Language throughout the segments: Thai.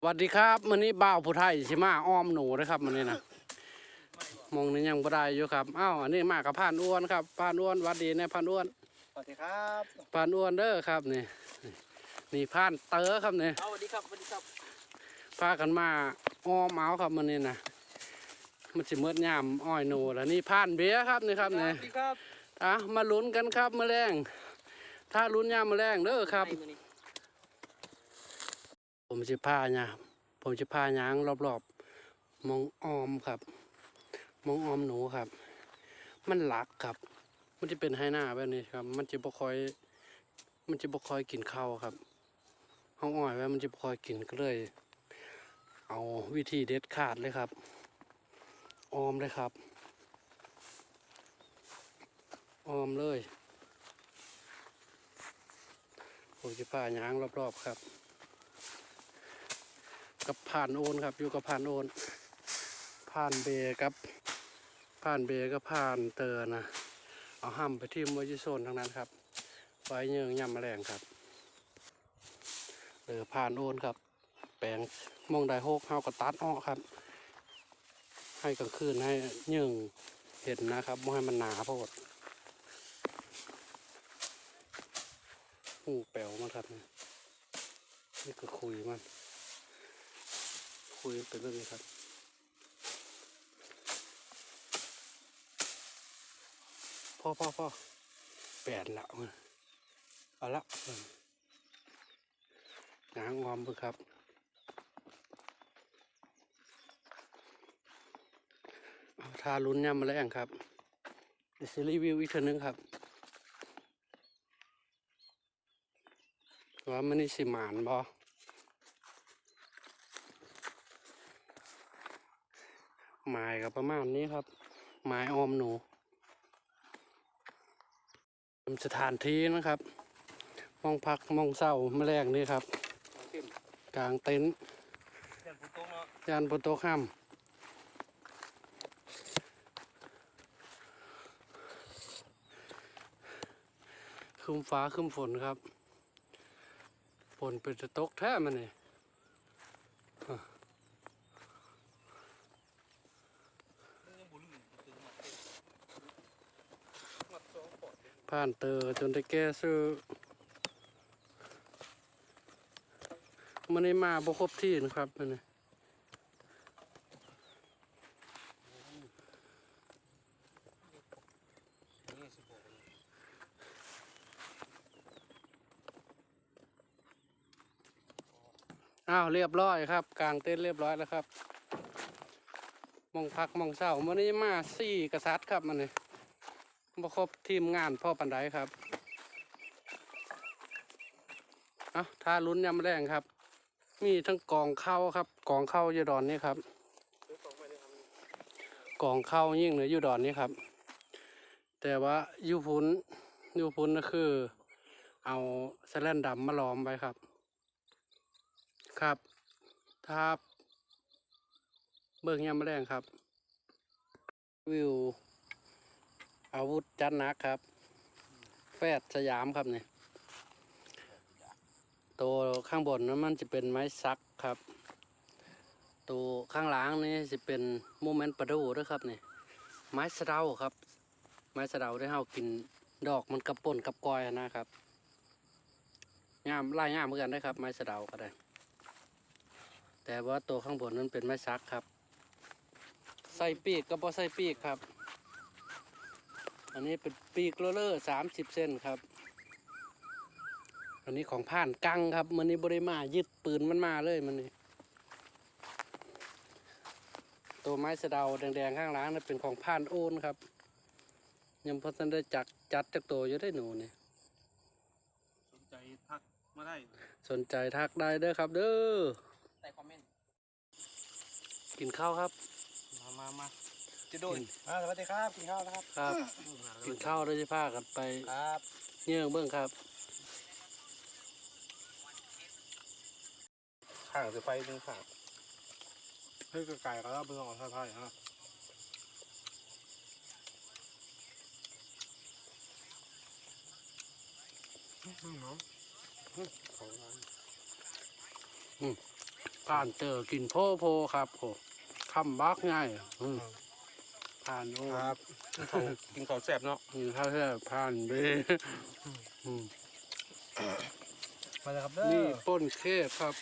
สวัสดีครับมื้อนี้บ่าวผู้ไทยสิมาอ้อมหนูนะครับมื้อนี้นะมองนี้ยังบ่ได้อยู่ครับอ้าวอันนี้มากับพานอ้วนครับพานอ้วนหวัดดีนะพานอ้วนสวัสดีครับพานอ้วนเด้อครับนี่นี่พานเต๋อครับนี่เอาสวัสดีครับสวัสดีครับพากันมาอ้อมเอาครับมื้อนี้นะมันสิมืดยามอ้อยหนูแล้วนี่พานเบียร์ครับนี่ครับสนี่วัสดีครับอะมาลุ้นกันครับมื้อแรงถ้าลุ้นยามมื้อแรงเด้อครับให้มื้อนี้ ผมจะพาเนี่ยผมจะพายางรอบๆมองออมครับ มองออมหนูครับ มันหลักครับ มันจะเป็นไฮหน้าแบบนี้ครับ มันจะบ่คอย มันจะบ่คอยกินข้าวครับห้องอ้อยไว้มันจะบ่คอยกินก็เลย เอาวิธีเด็ดขาดเลยครับ ออมเลยครับ ออมเลยผมจะพายางรอบๆครับ กับผ่านโอนครับ อยู่กับผ่านโอน ผ่านเบกับผ่านเบกับผ่านเตอร์นะเอาห้ำไปที่มวยโซนทั้งนั้นครับไว้เยืองยำแมลงครับเออผ่านโอนครับ แปลงมองได้หกเฮาก็ตัดออกครับ ให้กลางคืนให้เยืองเห็นนะครับไม่ให้มันหนาโพดหูแป๋วมันครับนี่นี่ก็คุยมัน คุยเป็นเรื่องนี้ครับพ่อพ่อพ่อแปดละมันเอาละเอองางอมเบิ่งครับเอาทาลุ้นย่ำมาแรงครับเดี๋ยวรีวิวอีกเทีนึงครับว่ามันนี่สิหมานบ่ หมายกับประมาณนี้ครับ หมายออมหนูสถานที่นะครับมองพักมองเศร้าแมลงนี่ครับ กลางเต็นท์ยานบนโต๊ะข้ามคืมฟ้าคืมฝนครับ ฝนเป็นจะตกแท้มันนี่มันยังบ่ลืมตื่นมาเต็มมัดสองปอดเลย ผ่านเตอจนได้แก้ซื้อมันนี้มาบ่ครบที่นะครับมันนี่นี่ยอ้าวเรียบร้อยครับ กลางเต็นเรียบร้อยแล้วครับมองพักมองเศร้ามันนี้มาสี่กษัตริย์ครับมันนี่ บ่ครบทีมงานพ่อปันไดครับเอะถ้าลุ้นยำแรงครับ มีทั้งกองเข้าครับ กองเข้ายูดอนนี้ครับ กองเข้ายิ่งเหนือยูดอนนี้ครับ แต่ว่ายูพุนยูพุนก็คือ เอาแสแลนดำมาล้อมไว้ครับ ครับถ้าเบิ่งยามแมลงครับ วิว อาวุธจัดหนักครับ แฟดสยามครับเนี่ยตัวข้างบนนั้นมันจะเป็นไม้ซักครับ ตัวข้างหล่างนี่จะเป็นโมเมนต์ประดูด้วยครับเนี่ยไม้สะเดาครับ ไม้สะเดาได้เฮากินดอกมันกับป่นกับกอยนะครับงามไล่งามเหมือนกันได้ครับ ไม้สะเดาก็ได้ แต่ว่าตัวข้างบนนั้นเป็นไม้ซักครับ ใส่ปีกก็พอใส่ปีกครับ อันนี้เป็นปีกโรลเลอร์สามสิบเซนครับ อันนี้ของผ่านกังครับมันนี้บริมายึดปืนมันมาเลยมันนี่ตัวไม้สะเดาแดงๆข้างหล่างนั่นเป็นของผ่านโอนครับยังพอทันได้จักจัดจากตัวอยู่ได้หนูนี่สนใจทักมาได้ สนใจทักได้เด้อครับเด้อใส่คอมเมนต์กินข้าวครับ มามามา จะโดนอ่าสวัสดีครับกินข้าวนะครับ ครับกินข้าวได้จะพากันไปครับเยื่องเบื้องครับข้างจะไปหนึ่งข้างเฮ้ยไก่ก็แล้วเบื้องออกท่าทายฮะอืมเนาะอืมของร้านผ่านเจอกินโพโพครับโหคำบักง่าย อืม ผ่านโอ้ครับกินข้าวกินข้าวแซ่บเนาะกินข้าวแค่ผ่านเบอืมมาเลยครับเด้นี่อป้นเคฟครับ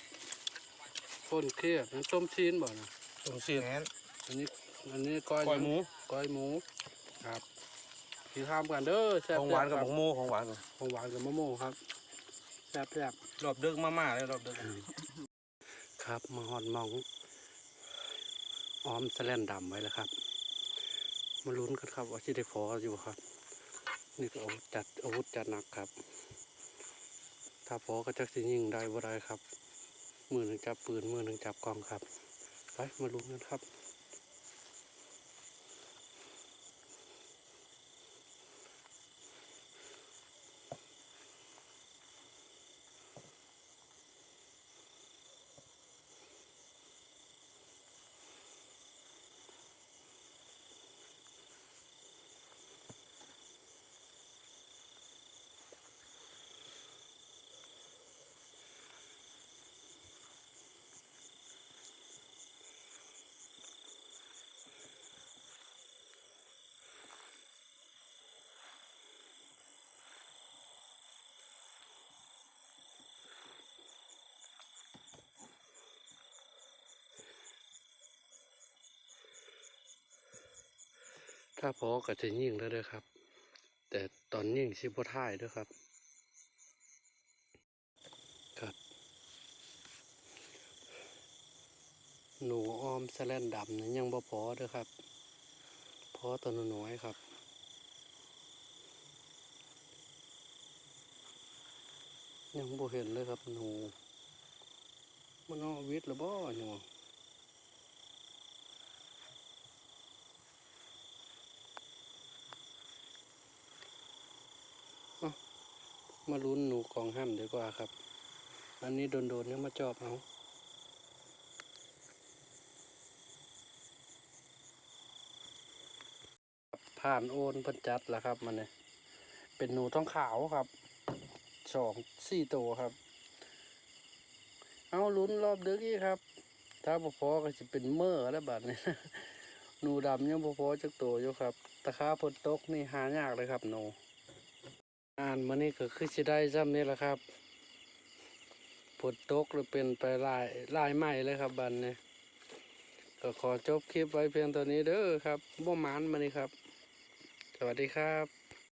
ป้นเคฟนั่นต้มชีนบ่นะต้มซีนอันนี้อันนี้ก้อยก้อยหมูก้อยหมูครับกินข้ามกันเด้อแซ่บของหวานกับคขรัองหมูของหวานกับของหวานกับมะม่วงครับแซ่บแซ่บ รอบดึกมากๆเลยรอบดึกครับมาหอดหมองออมแสลนดำไว้แล้วครับ มาลุ้นกันครับว่าจะได้พออยู่ครับนี่ก็อาวุธจัดอาวุธจัดหนักครับ ถ้าพอก็จะสิยิงได้บ่ได้ครับ มือหนึ่งจับปืนมือหนึ่งจับกลองครับไปมาลุ้นกันครับ ถ้าพอก็จะยิงแล้วเด้วยครับ แต่ตอนยิงชิบท่ายเด้วยครับ ครับหนูออมแสลนดำนะยังบ่พอเด้อครับพอตัวน้อยครับยังบ่เห็นเลยครับหนูมันเอาวิทย์หรือบ่หนูเอา มาลุ้นหนูกองห้ามดีกว่าครับ อันนี้โดนๆเนี่ยมาจอบเอาผ่านโอนพันจัดแล้วครับมันเนี่ยเป็นหนูท้องขาวครับสองสี่ตัวครับ เอาลุ้นรอบดึกอีกครับ ถ้าบ่พอก็จะเป็นเมื่อแล้วบัดนี้หนูดำยังบ่พอจักตัวอยู่ครับตะขาพนตกนี่หายากเลยครับหนู อ่านมานี่ก็คือสิได้ซ้ำนี่แหละครับผดตกหรือเป็นไปลายลายใหม่เลยครับบันเนี่ยก็ขอจบคลิปไว้เพียงตัวนี้เด้อครับบ่มานมานี่ครับ สวัสดีครับ